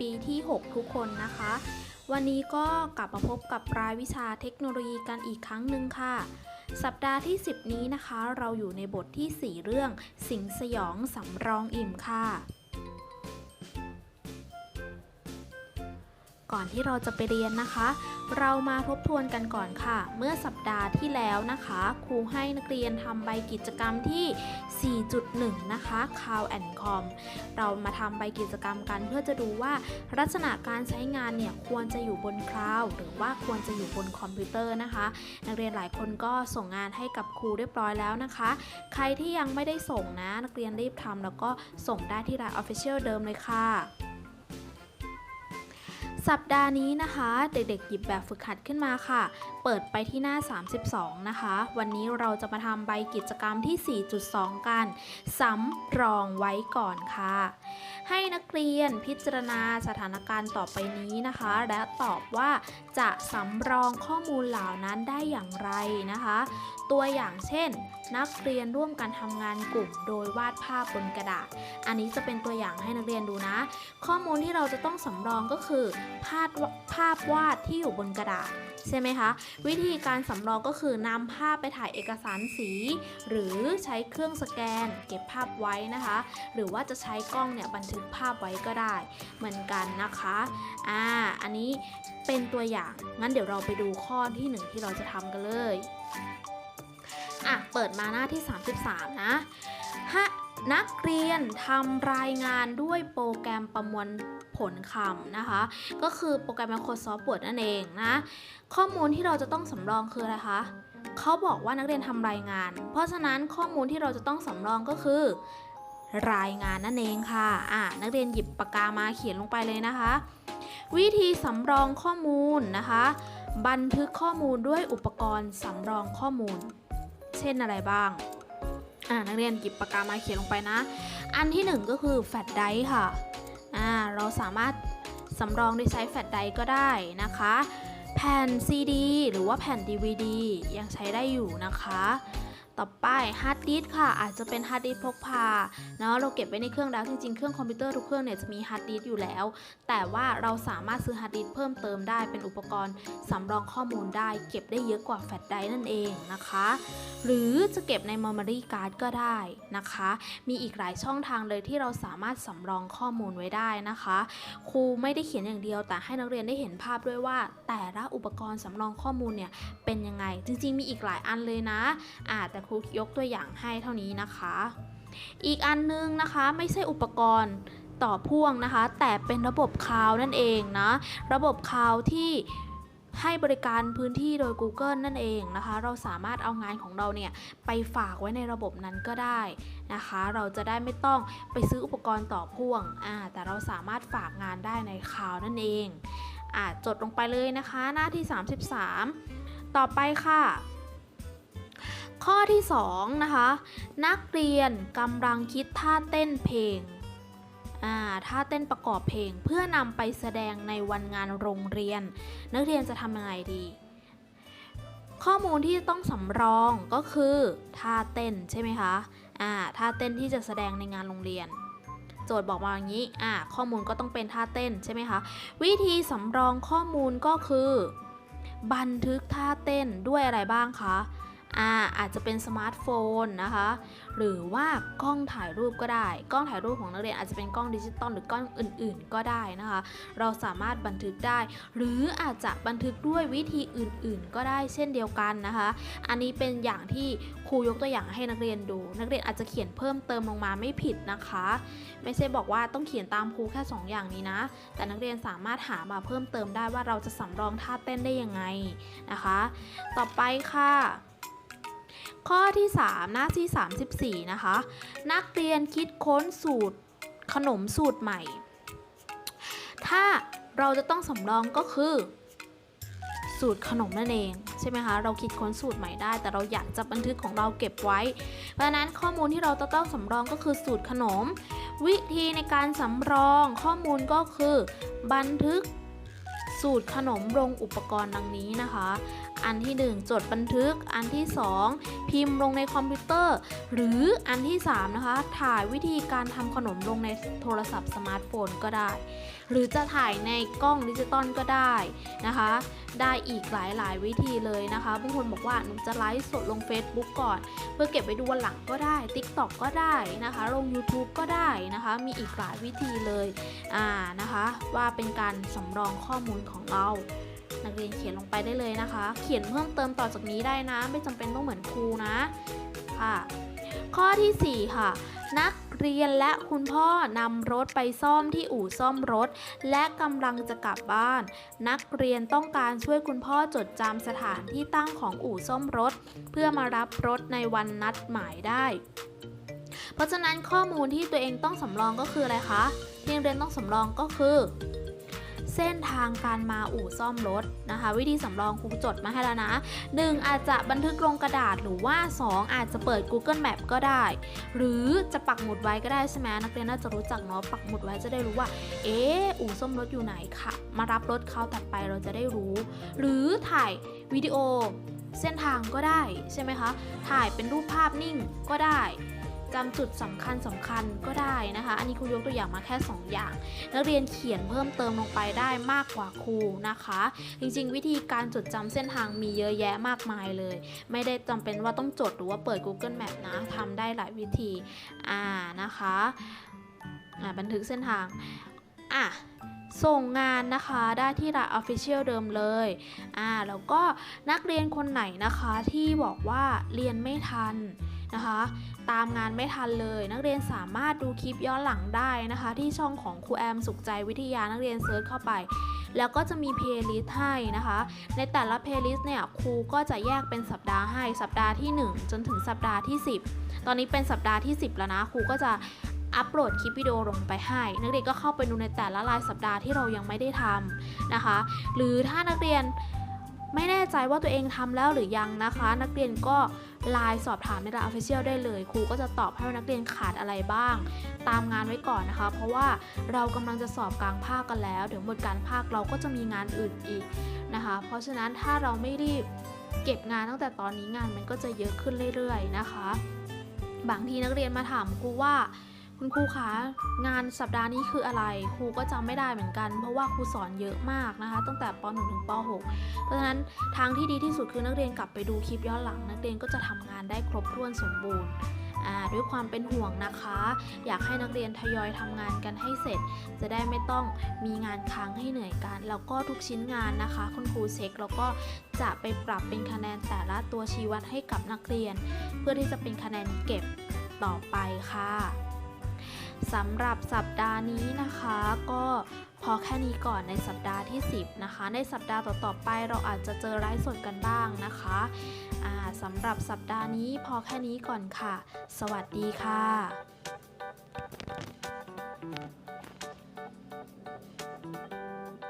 ปีที่ 6 ทุกคนนะคะ วันนี้ก็กลับมาพบกับรายวิชาเทคโนโลยีกันอีกครั้งหนึ่งค่ะ สัปดาห์ที่ 10 นี้นะคะ เราอยู่ในบทที่ 4 เรื่อง สิงสยองสำรองอิ่มค่ะ ก่อนที่เราจะไปเรียนนะคะ เรามาทบทวนกันก่อนค่ะ เมื่อสัปดาห์ที่แล้วนะคะ ครูให้นักเรียนทำใบกิจกรรมที่ 4.1 นะคะ Cloud and Com เรามาทำใบกิจกรรมกันเพื่อจะดูว่าลักษณะการใช้งานเนี่ยควรจะอยู่บนคลาวหรือว่าควรจะอยู่บนคอมพิวเตอร์นะคะ นักเรียนหลายคนก็ส่งงานให้กับครูเรียบร้อยแล้วนะคะ ใครที่ยังไม่ได้ส่งนะ นักเรียนรีบทำแล้วก็ส่งได้ที่ราย Official เดิมเลยค่ะ สัปดาห์นี้นะคะ เด็กๆ หยิบแบบฝึกหัดขึ้นมาค่ะ เปิดไปที่หน้า 32 นะคะ วันนี้เราจะมาทำใบกิจกรรมที่ 4.2 กันสำรองไว้ก่อนค่ะ ให้นักเรียนพิจารณาสถานการณ์ต่อไปนี้นะคะ และตอบว่าจะสำรองข้อมูลเหล่านั้นได้อย่างไรนะคะ ตัวอย่างเช่น นักเรียนร่วมกันทำงานกลุ่ม โดยวาดภาพบนกระดาษ อันนี้จะเป็นตัวอย่างให้นักเรียนดูนะ ข้อมูลที่เราจะต้องสำรองก็คือภาพวภาพวาดที่อยู่บนกระดาษใช่ไหมคะวิธีการสำรองก็คือนำภาพไปถ่ายเอกสารสี หรือใช้เครื่องสแกน เก็บภาพไว้นะคะ หรือว่าจะใช้กล้องเนี่ยบันทึกภาพไว้ก็ได้ เหมือนกันนะคะอ่าอันนี้เป็นตัวอย่างงั้นเดี๋ยวเราไปดูข้อที่หนึ่งที่เราจะทำกันเลยอะเปิดมาหน้าที่ 33 นะฮะ นักเรียนทำรายงานด้วยโปรแกรมประมวลผลคำนะคะ ก็คือโปรแกรม Microsoft Word นั่นเองนะ ข้อมูลที่เราจะต้องสำรองคืออะไรคะเขาบอกว่านักเรียนทำรายงาน เพราะฉะนั้นข้อมูลที่เราจะต้องสำรองก็คือ รายงานนั่นเองค่ะอ่านักเรียนหยิบปากกามาเขียนลงไปเลยนะคะ วิธีสำรองข้อมูลนะคะ บันทึกข้อมูลด้วยอุปกรณ์สำรองข้อมูล เช่นอะไรบ้าง อ่านักเรียนหยิบปากกามาเขียนลงไปนะ อันที่หนึ่งก็คือแฟลชไดร์ค่ะอ่าเราสามารถสำรองโดยใช้แฟลชไดร์ก็ได้นะคะ แผ่น CD หรือว่าแผ่น DVD ยังใช้ได้อยู่นะคะ ต่อไปฮาร์ดดิสค่ะ อาจจะเป็นฮาร์ดดิสพกพาเนาะเราเก็บไว้ในเครื่องแล้วจริงๆ เครื่องคอมพิวเตอร์ทุกเครื่องเนี่ยจะมีฮาร์ดดิสอยู่แล้ว แต่ว่าเราสามารถซื้อฮาร์ดดิสเพิ่มเติมได้เป็นอุปกรณ์สำรองข้อมูลได้ เก็บได้เยอะกว่าแฟลชไดรฟ์นั่นเองนะคะ หรือจะเก็บใน memory card ก็ได้นะคะ มีอีกหลายช่องทางเลยที่เราสามารถสำรองข้อมูลไว้ได้นะคะ ครูไม่ได้เขียนอย่างเดียวแต่ให้นักเรียนได้เห็นภาพด้วยว่า แต่ละอุปกรณ์สำรองข้อมูลเนี่ยเป็นยังไง จริง ๆ มีอีกหลายอันเลยนะอ่าแต่ครูยกตัวอย่างให้เท่านี้นะคะ อีกอันนึงนะคะไม่ใช่อุปกรณ์ต่อพ่วงนะคะ แต่เป็นระบบคลาวนั่นเองนะระบบคลาวที่ให้บริการพื้นที่โดย Google นั่นเองนะคะ เราสามารถเอางานของเราเนี่ยไปฝากไว้ในระบบนั้นก็ได้นะคะ เราจะได้ไม่ต้องไปซื้ออุปกรณ์ต่อพ่วงอ่าแต่เราสามารถฝากงานได้ในคลาวนั่นเองอ่าจดลงไปเลยนะคะ หน้าที่ 33 ต่อไปค่ะ ข้อที่ 2 นะคะ นักเรียนกำลังคิดท่าเต้นเพลงท่าเต้นประกอบเพลงเพื่อนำไปแสดงในวันงานโรงเรียน นักเรียนจะทำยังไงดี ข้อมูลที่ต้องสำรองก็คือท่าเต้นใช่ไหมคะอ่าท่าเต้นที่จะแสดงในงานโรงเรียน โจทย์บอกมาอย่างนี้อ่าข้อมูลก็ต้องเป็นท่าเต้นใช่ไหมคะวิธีสำรองข้อมูลก็คือ บันทึกท่าเต้นด้วยอะไรบ้างคะ อ่าอาจจะเป็นสมาร์ทโฟนนะคะ หรือว่ากล้องถ่ายรูปก็ได้ กล้องถ่ายรูปของนักเรียนอาจจะเป็นกล้องดิจิตอลหรือกล้องอื่น ๆ ก็ได้นะคะ เราสามารถบันทึกได้ หรืออาจจะบันทึกด้วยวิธีอื่น ๆ ก็ได้เช่นเดียวกันนะคะ อันนี้เป็นอย่างที่ครูยกตัวอย่างให้นักเรียนดู นักเรียนอาจจะเขียนเพิ่มเติมลงมาไม่ผิดนะคะ ไม่ใช่บอกว่าต้องเขียนตามครูแค่ 2 อย่างนี้นะ แต่นักเรียนสามารถหามาเพิ่มเติมได้ว่าเราจะสำรองท่าเต้นได้ยังไงนะคะ ต่อไปค่ะ ข้อที่ 3 หน้าที่ 34 นะคะ นักเรียนคิดค้นสูตรขนมสูตรใหม่ ถ้าเราจะต้องสำรองก็คือ สูตรขนมนั่นเอง ใช่ไหมคะ เราคิดค้นสูตรใหม่ได้ แต่เราอยากจะบันทึกของเราเก็บไว้ เพราะนั้นข้อมูลที่เราจะต้องสำรองก็คือสูตรขนม วิธีในการสำรองข้อมูลก็คือ บันทึกสูตรขนมลงอุปกรณ์ดังนี้นะคะ อันที่ 1 จดบันทึก อันที่ 2 พิมพ์ลงในคอมพิวเตอร์ หรืออันที่ 3 นะคะ ถ่ายวิธีการทำขนมลงในโทรศัพท์สมาร์ทโฟนก็ได้ หรือจะถ่ายในกล้องดิจิตอลก็ได้นะคะ ได้อีกหลายๆ วิธีเลยนะคะบางคนบอกว่าหนูจะไลฟ์สดลง Facebook ก่อน เพื่อเก็บไว้ดูวันหลังก็ได้ TikTok ก็ได้นะคะ ลง YouTube ก็ได้นะคะ มีอีกหลายวิธีเลยอ่านะคะ ว่าเป็นการสำรองข้อมูลของเรา นักเรียนเขียนลงไปได้เลยนะคะ เขียนเพิ่มเติมต่อจากนี้ได้นะ ไม่จำเป็นต้องเหมือนครูนะค่ะข้อทีสี่ 4 ค่ะ นักเรียนและคุณพ่อนำรถไปซ่อมที่อู่ซ่อมรถ และกำลังจะกลับบ้าน นักเรียนต้องการช่วยคุณพ่อจดจำสถานที่ตั้งของอู่ซ่อมรถ เพื่อมารับรถในวันนัดหมายได้ เพราะฉะนั้นข้อมูลที่ตัวเองต้องสำรองก็คืออะไรคะที่นักเรียนต้องสำรองก็คือ เส้นทางการมาอู่ซ่อมรถนะคะ วิธีสำรองครูจดมาให้แล้วนะ 1 อาจจะบันทึกลงกระดาษหรือว่า 2 อาจจะเปิด Google Map ก็ได้ หรือจะปักหมุดไว้ก็ได้ใช่ไหมนักเรียนน่าจะรู้จักเนาะปักหมุดไว้จะได้รู้ว่า เอ๊อู่ซ่อมรถอยู่ไหนค่ะมารับรถเขาตัดไปเราจะได้รู้ หรือถ่ายวิดีโอเส้นทางก็ได้ใช่ไหมคะ ถ่ายเป็นรูปภาพนิ่งก็ได้ จำจุดสำคัญสำคัญก็ได้นะคะ อันนี้ครูยกตัวอย่างมาแค่ 2 อย่าง นักเรียนเขียนเพิ่มเติมลงไปได้มากกว่าครูนะคะ จริงๆ วิธีการจดจำเส้นทางมีเยอะแยะมากมายเลย ไม่ได้จำเป็นว่าต้องจดหรือว่าเปิด Google Map นะทำได้หลายวิธีอ่านะคะอ่าบันทึกเส้นทางอะส่งงานนะคะได้ที่ราย Official เดิมเลย อ่า แล้วก็นักเรียนคนไหนนะคะที่บอกว่าเรียนไม่ทัน นะคะ ตามงานไม่ทันเลยนักเรียนสามารถดูคลิปย้อนหลังได้นะคะ ที่ช่องของครูแอมสุขใจวิทยานักเรียนเซิร์ชเข้าไป แล้วก็จะมีเพลย์ลิสต์ให้นะคะ ในแต่ละเพลย์ลิสต์เนี่ยครูก็จะแยกเป็นสัปดาห์ให้สัปดาห์ที่ 1 จนถึงสัปดาห์ที่ 10 ตอนนี้เป็นสัปดาห์ที่ 10 แล้วนะครูก็จะอัปโหลดคลิปวิดีโอลงไปให้ นักเรียนก็เข้าไปดูในแต่ละรายสัปดาห์ที่เรายังไม่ได้ทำนะคะ หรือถ้านักเรียน ไม่แน่ใจว่าตัวเองทำแล้วหรือยังนะคะ นักเรียนก็ไลน์สอบถามในราย Official ได้เลย ครูก็จะตอบให้ว่านักเรียนขาดอะไรบ้าง ตามงานไว้ก่อนนะคะ เพราะว่าเรากำลังจะสอบกลางภาคกันแล้ว เดี๋ยวหมดการภาคเราก็จะมีงานอื่นอีกนะคะ เพราะฉะนั้นถ้าเราไม่รีบเก็บงานตั้งแต่ตอนนี้งานมันก็จะเยอะขึ้นเรื่อยๆนะคะ บางทีนักเรียนมาถามครูว่า คุณครูคะงานสัปดาห์นี้คืออะไร ครูก็จำไม่ได้เหมือนกัน เพราะว่าครูสอนเยอะมากนะคะ ตั้งแต่ป .1 ถึงป .6 เพราะฉะนั้นทางที่ดีที่สุดคือนักเรียนกลับไปดูคลิปย้อนหลัง นักเรียนก็จะทำงานได้ครบถ้วนสมบูรณ์ด้วยความเป็นห่วงนะคะ อยากให้นักเรียนทยอยทำงานกันให้เสร็จ จะได้ไม่ต้องมีงานค้างให้เหนื่อยกัน แล้วก็ทุกชิ้นงานนะคะ คุณครูเช็คแล้วก็จะไปปรับเป็นคะแนนแต่ละตัวชี้วัดให้กับนักเรียน เพื่อที่จะเป็นคะแนนเก็บต่อไปค่ะ สำหรับสัปดาห์นี้นะคะ ก็พอแค่นี้ก่อนในสัปดาห์ที่ 10 นะคะ ในสัปดาห์ต่อๆไปเราอาจจะเจอไลฟ์สดกันบ้างนะคะสำหรับสัปดาห์นี้พอแค่นี้ก่อนค่ะ สวัสดีค่ะ